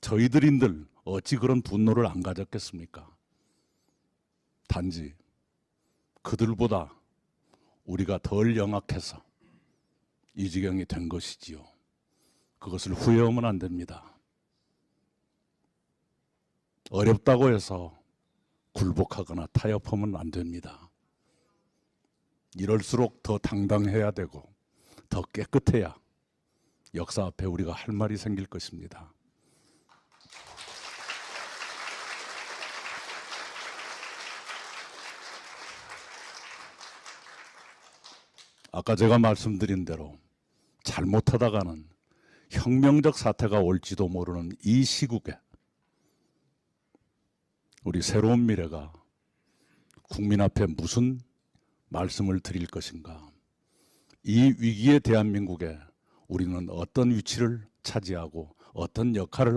저희들인들 어찌 그런 분노를 안 가졌겠습니까? 단지 그들보다 우리가 덜 영악해서 이 지경이 된 것이지요. 그것을 후회하면 안 됩니다. 어렵다고 해서 굴복하거나 타협하면 안 됩니다. 이럴수록 더 당당해야 되고 더 깨끗해야 역사 앞에 우리가 할 말이 생길 것입니다. 아까 제가 말씀드린 대로 잘못하다가는 혁명적 사태가 올지도 모르는 이 시국에 우리 새로운 미래가 국민 앞에 무슨 말씀을 드릴 것인가? 이 위기의 대한민국에 우리는 어떤 위치를 차지하고 어떤 역할을